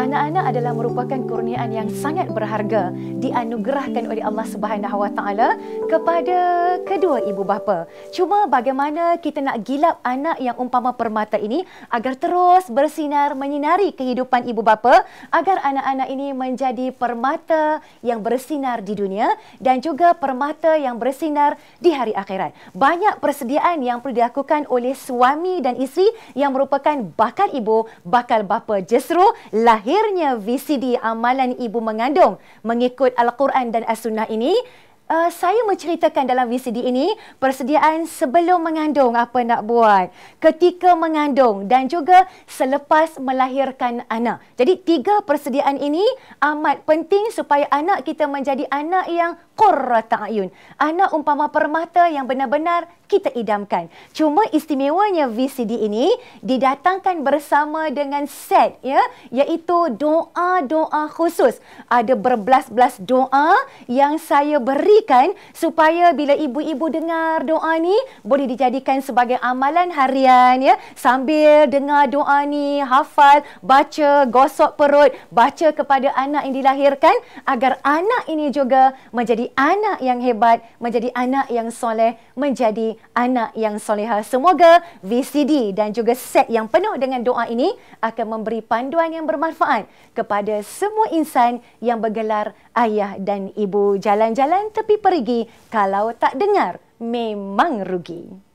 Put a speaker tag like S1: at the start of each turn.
S1: Anak-anak adalah merupakan kurniaan yang sangat berharga dianugerahkan oleh Allah Subhanahu Wa Taala kepada kedua ibu bapa. Cuma bagaimana kita nak gilap anak yang umpama permata ini agar terus bersinar menyinari kehidupan ibu bapa agar anak-anak ini menjadi permata yang bersinar di dunia dan juga permata yang bersinar di hari akhirat. Banyak persediaan yang perlu dilakukan oleh suami dan isteri yang merupakan bakal ibu, bakal bapa. Justru lahirnya VCD amalan ibu mengandung mengikut Al-Quran dan As-Sunnah ini Uh, saya menceritakan dalam VCD ini persediaan sebelum mengandung apa nak buat, ketika mengandung dan juga selepas melahirkan anak. Jadi tiga persediaan ini amat penting supaya anak kita menjadi anak yang qurrata ayun. Anak umpama permata yang benar-benar kita idamkan. Cuma istimewanya VCD ini didatangkan bersama dengan set ya iaitu doa-doa khusus. Ada berbelas-belas doa yang saya berikan supaya bila ibu-ibu dengar doa ni boleh dijadikan sebagai amalan harian ya sambil dengar doa ni hafal baca gosok perut baca kepada anak yang dilahirkan agar anak ini juga menjadi anak yang hebat menjadi anak yang soleh menjadi anak yang soleha. Semoga VCD dan juga set yang penuh dengan doa ini akan memberi panduan yang bermanfaat kepada semua insan yang bergelar ayah dan ibu jalan-jalan tepi pergi kalau tak dengar memang rugi.